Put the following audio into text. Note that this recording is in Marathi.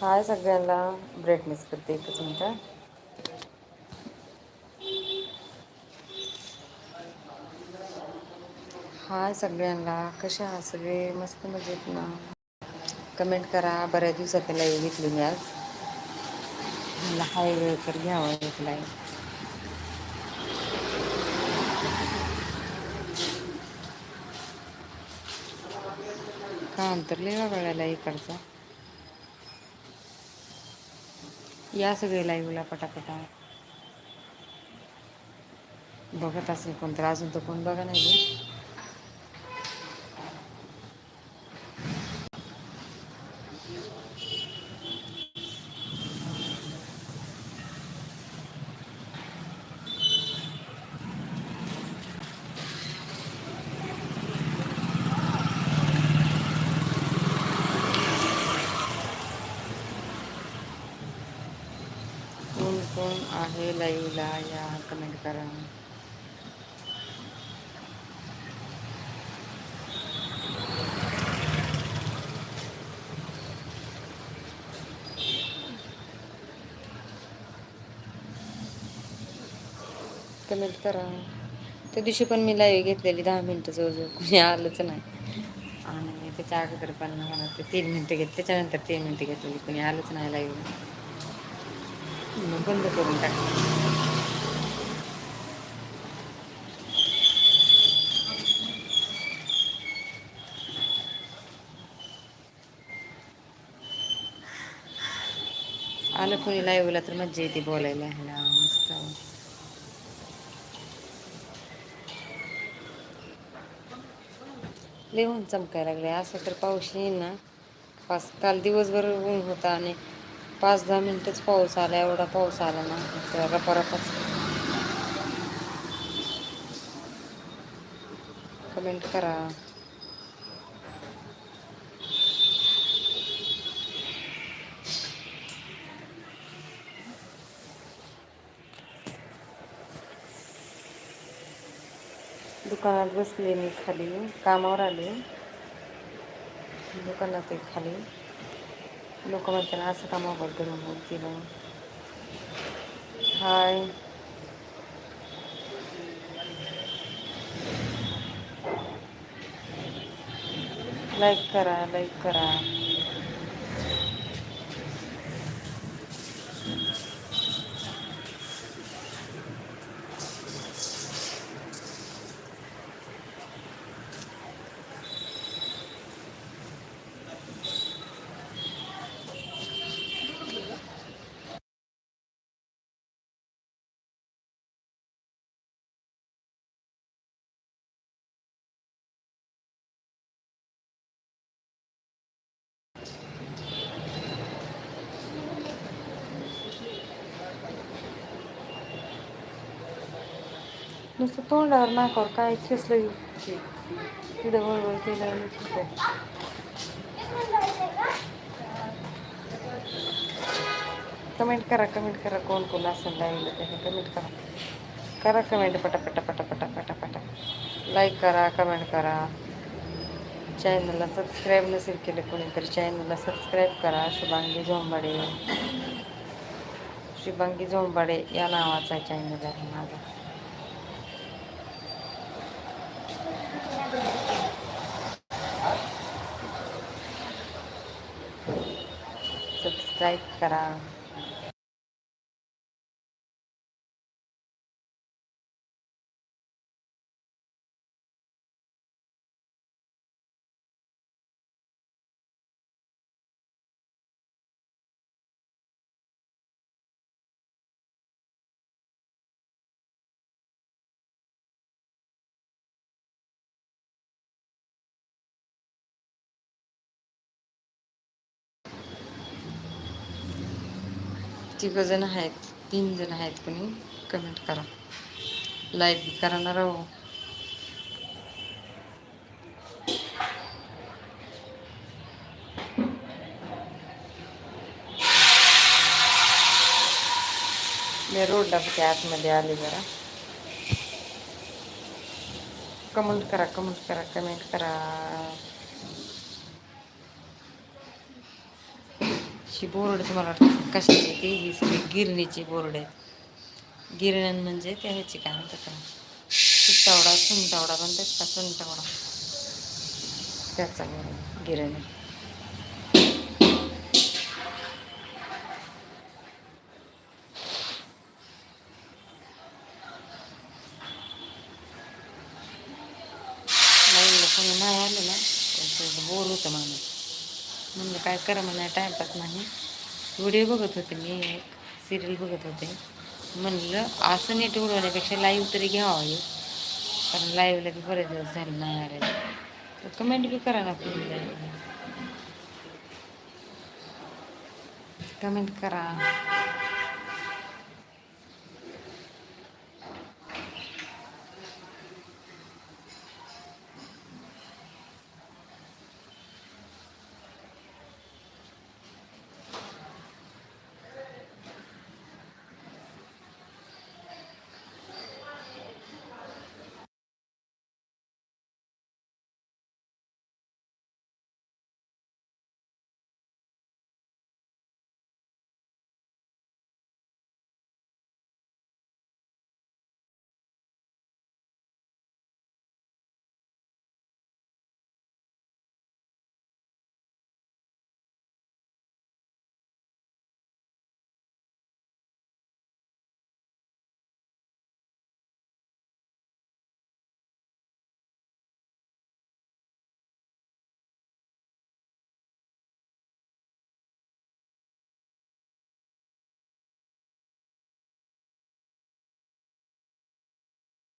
हाय सगळ्यांना. ब्राईटनेस करते एकच मिनटं हाय सगळ्यांना. कशा आहात सगळे? मस्त मजेत ना. कमेंट करा. बऱ्याच दिवसात लाईव्ह घेतली मी आज. मला हाय वेळ तर घ्यावा एक लाईव्ह का अंतरले लय इकडचा. या सगळे लाईव्हला पटापटा. बघत असेल कोण तर अजून तर कोण बघा नाही कोण कोण आहे लाईव्हला या कमेंट करा. कमेंट करा. त्या दिवशी पण मी लाईव्ह घेतलेली दहा मिनटं जवळजवळ कुणी आलंच नाही. आणि त्याच्या अगोदर पण मला ते तीन मिनटं घेत त्याच्यानंतर तीन मिनटं घेतलेली. कुणी आलंच नाही लाईव्ह बंद करून टाकलं आलं कोणी लाईव्हला तर मज्जा येते बोलायला. ह्याला मस्त लिहून चमकायला लागले असं तर पाऊस येईल ना. पाच काल दिवसभर ऊन होता आणि पाच दहा मिनटंच पाऊस आला एवढा पाऊस आला ना रपारपाच कमेंट करा. दुकानात बसले मी खाली कामावर आले. दुकानात आहे खाली. लोक म्हणतात असं कामाबद्दल बोलतील हाय. लाईक करा लाईक करा. नुसतं तोंडावर नाकावर काय खेचलं तिथं वळवळ केलं कमेंट करा कमेंट करा कोण कोण असेल लाईव्हला त्याने कमेंट करा. करा कमेंट पटापटा पटापटा पटापटा. लाईक करा कमेंट करा. चॅनलला सबस्क्राईब नसेल केलं कोणीतरी चॅनलला सबस्क्राईब करा. शुभांगी झोंबाडे. शुभांगी झोंबाडे या नावाचा चॅनल आहे माझा. सबस्क्राईब करा. जण आहेत? तीन जण आहेत कोणी कमेंट करा. लाईक बी करा ना राहू मी रोडला कुठे आतमध्ये आले जरा. कमेंट करा कमेंट करा कमेंट करा. अशी बोर्ड तुम्हाला वाटतं कशाची ती? ही सगळी गिरणीची बोर्ड आहेत. गिरण्या म्हणजे त्या ह्याची काय म्हणतात त्याला? सुट्टावडा सुंटावडा म्हणतात का? सुंटावडा त्याचा गिरणी नाही आलं ना तर बोर होतं माणूस म्हणलं काय करा म्हणा टाईमपास नाही. व्हिडिओ बघत होते मी एक सिरियल बघत होते. म्हणलं असं नेट उडवण्यापेक्षा लाईव्ह तरी घ्यावं हे. कारण लाईव्हला की बरेच दिवस झाले नाही आले. तर कमेंट बी करा ना तुम्ही लाईव्ह कमेंट करा.